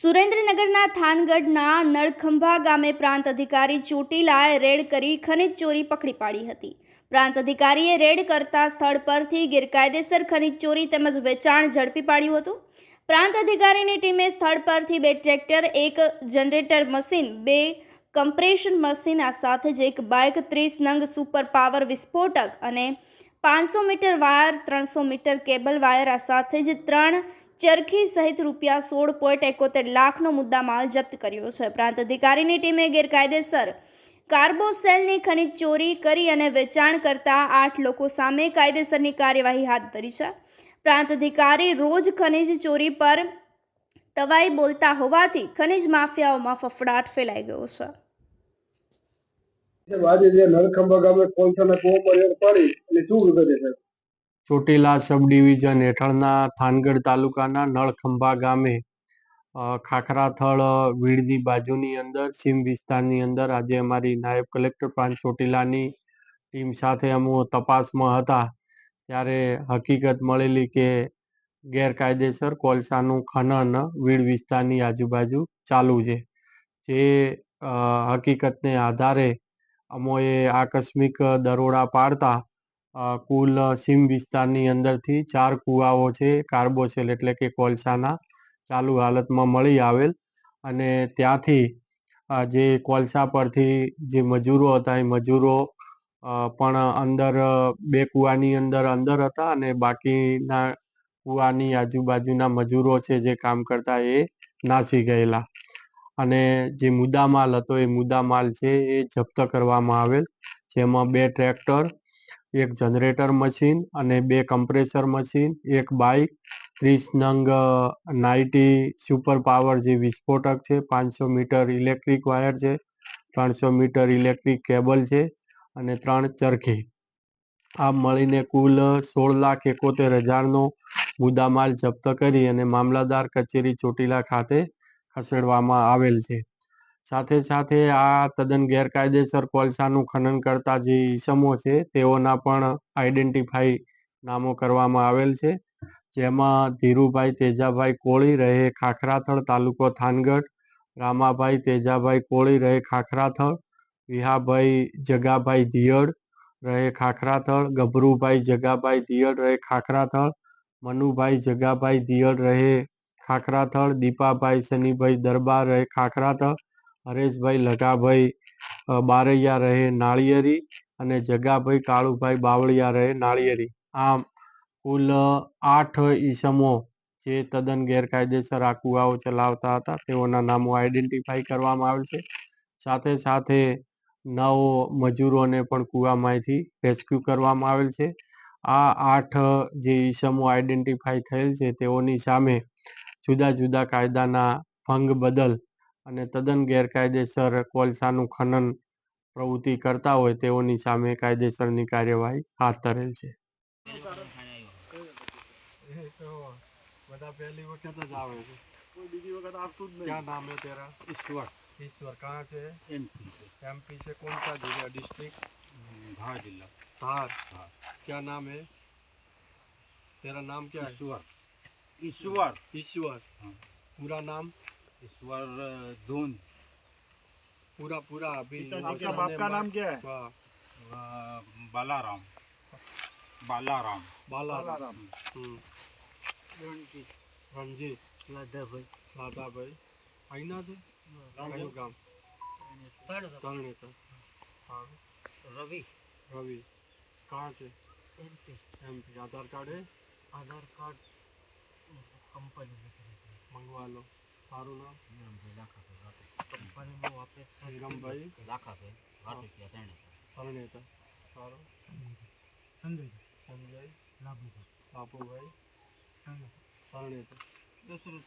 સુરેન્દ્રનગરના થાનગઢના નળખંભા ગામે પ્રાંત અધિકારી ચોટીલાએ રેડ કરી ખનિજ ચોરી પકડી પાડી હતી. પ્રાંત અધિકારીએ રેડ કરતા સ્થળ પરથી ગેરકાયદેસર ખનિજ ચોરી તેમજ વેચાણ ઝડપી પાડ્યું હતું. પ્રાંત અધિકારીની ટીમે સ્થળ પરથી બે ટ્રેક્ટર, એક જનરેટર મશીન, બે કમ્પ્રેશન મશીન, આ સાથે જ એક બાઇક, ત્રીસ નંગ સુપર પાવર વિસ્ફોટક અને પાંચસો મીટર વાયર, ત્રણસો મીટર કેબલ વાયર, આ સાથે જ ત્રણ ચરખી સહિત રૂપિયા સોળ પોઈન્ટ એકોતેર લાખનો મુદ્દામાલ જપ્ત કર્યો છે. પ્રાંત અધિકારીની ટીમે ગેરકાયદેસર કાર્બોસેલની ખનિજ ચોરી કરી અને વેચાણ કરતા આઠ લોકો સામે કાયદેસરની કાર્યવાહી હાથ ધરી છે. પ્રાંત અધિકારી રોજ ખનિજ ચોરી પર તવાઈ બોલતા હોવાથી ખનિજ માફિયાઓમાં ફફડાટ ફેલાઈ ગયો છે. આજે જે નળખંભા ગામે કોલસાના કૂવો પર પાડી અને શું વિગતે સાહેબ ચોટીલા સબ ડિવિઝન હેઠળના થાનગઢ તાલુકાના નળખંભા ગામે ખાખરાથળ વીડની બાજુની અંદર, સીમ વિસ્તારની અંદર આજે અમારી નાયબ કલેક્ટર પ્રાંત ચોટીલાની ટીમ સાથે અમો તપાસમાં હતા. ત્યારે હકીકત મળેલી કે ગેરકાયદેસર કોલસાનું ખનન વીડ વિસ્તારની આજુબાજુ ચાલુ છે. જે હકીકતને આધારે અમોએ આકસ્મિક દરોડા પાડતા કુલ સીમ વિસ્તારની અંદરથી ચાર કુવાઓ છે, કાર્બોસેલ એટલે કે કોલસાના, ચાલુ હાલતમાં મળી આવેલ. અને ત્યાંથી જે કોલસા પરથી જે મજૂરો હતા, એ મજૂરો પણ અંદર બે કુવાની અંદર અંદર હતા અને બાકીના કુવાની આજુબાજુના મજૂરો છે જે કામ કરતા એ નાસી ગયેલા. અને જે મુદ્દામાલ હતો, એ મુદ્દામાલ છે એ જપ્ત કરવામાં આવેલ, જેમાં બે ટ્રેક્ટર એક જનરેટર મશીન અને બે કમ્પ્રેસર મશીન એક બાઇક ત્રીસ નંગ નાઇટી સુપર પાવર જે વિસ્ફોટક છે, પાંચસો મીટર ઇલેક્ટ્રિક વાયર છે, ત્રણસો મીટર ઇલેક્ટ્રિક કેબલ છે અને ત્રણ ચરખી. આ મળીને કુલ સોળ લાખ એકોતેર હજારનો મુદ્દામાલ જપ્ત કરી અને મામલતદાર કચેરી ચોટીલા ખાતે ખસેડવામાં આવેલ છે. સાથે સાથે આ તદ્દન ગેરકાયદેસર કોલસાનું ખનન કરતા જે ઈસમો છે, તેઓના પણ આઈડેન્ટિફાઈ નામો કરવામાં આવેલ છે. જેમાં ધીરુભાઈ તેજાભાઈ કોળી રહે ખાખરાથળ તાલુકો થાનગઢ, રામાભાઈ તેજાભાઈ કોળી રહે ખાખરાથળ, વિહાભાઈ જગાભાઈ દિયડ રહે ખાખરાથળ, ગભરુભાઈ જગાભાઈ દિયડ રહે ખાખરાથળ, મનુભાઈ જગાભાઈ દિયડ રહે ખાખરાથળ, દીપાભાઈ શનિભાઈ દરબાર રહે ખાખરાથળ હરેશભાઈ લગાભાઈ બારૈયા રહે નાળિયેરી અને જગાભાઈ કાળુભાઈ બાવળિયા રહે નાળિયેરી. આમ કુલ આઠ ઈસમો જે તદ્દન ગેરકાયદેસર આ કુવાઓ ચલાવતા હતા, તેઓના નામો આઈડેન્ટિફાઈ કરવામાં આવેલ છે. સાથે સાથે નવ મજૂરોને પણ કુવામાંથી રેસ્ક્યુ કરવામાં આવેલ છે. આ આઠ જે ઈસમો આઈડેન્ટિફાઈ થયેલ છે, તેઓની સામે જુદા જુદા કાયદાના ભંગ બદલ અને તદ્દન ગેરકાયદેસર કોલસાનું ખનન પ્રવૃત્તિ કરતા હોય તેઓની સામે કાયદેસરની કાર્યવાહી હાથ ધરેલ છે બધા પહેલી વખત જ આવે છે કોઈ બીજી વખત આવતું જ क्या नाम है तेरा ઈશ્વર ईश्वर कहाँ से है એમપી एमपी से कौन सा जिला डिस्ट्रिक्ट ધાર જિલ્લા धार हाँ। क्या नाम है तेरा नाम क्या है ઈશ્વર ઈશ્વર ईश्वर हाँ। पूरा नाम ईश्वर धुन। पूरा पूरा अभी आपका बाप का नाम क्या है? बालाराम। बालाराम। बालाराम। हम्म। रणजीत रणजीत लादा भाई लादा भाई आईना दे। राजू गाम तरणे था। हाँ। रवि। रवि। कहाँ से? एमपी। एमपी। आधार कार्ड है? आधार कार्ड। कंपनी। में मंगवा लो। સારું નામ? શ્રીરામભાઈ લાખાભાઈ વાટી કંપનીનું આપણે શ્રીરામભાઈ લાખાભાઈ વાટી ગયા તેને પરણે હતા સારું. સંજય. સંજય. લાભુભાઈ. બાપુભાઈ પરણે હતા દોસરું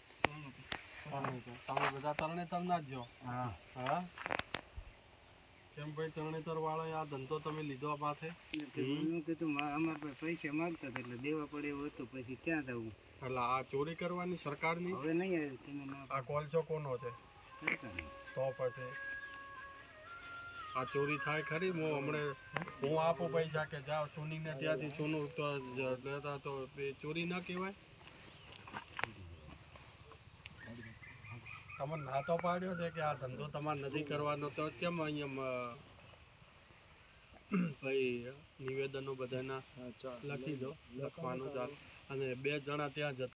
પરણે હતા તમે બધા તરણે તમ ના જ જો. હા. હા? કેમ ભાઈ તરણેતર વાળા આ ધંધો તમે લીધો પાસે? કીધું મા- પૈસા માંગતા હતા એટલે દેવા પડે એવું હતું પછી ક્યાં જવું? એટલે આ ચોરી કરવાની સરકારની? હવે નહીં તમે ના આ કોલસો કોનો છે? તો પછી આ ચોરી થાય ખરી? હું હમણાં હું આપું પૈસા કે જાઓ સોનીને ત્યાંથી સોનું તો લેતા તો એ ચોરી ન કહેવાય? તમે ના તો પાડ્યો છે કે આ ધંધો તમારે નથી કરવાનો તો કેમ અહીંયા ભાઈ નિવેદનો બધાના લખી દો લખવાનું ચાલ. અને બે જણા ત્યાં જતા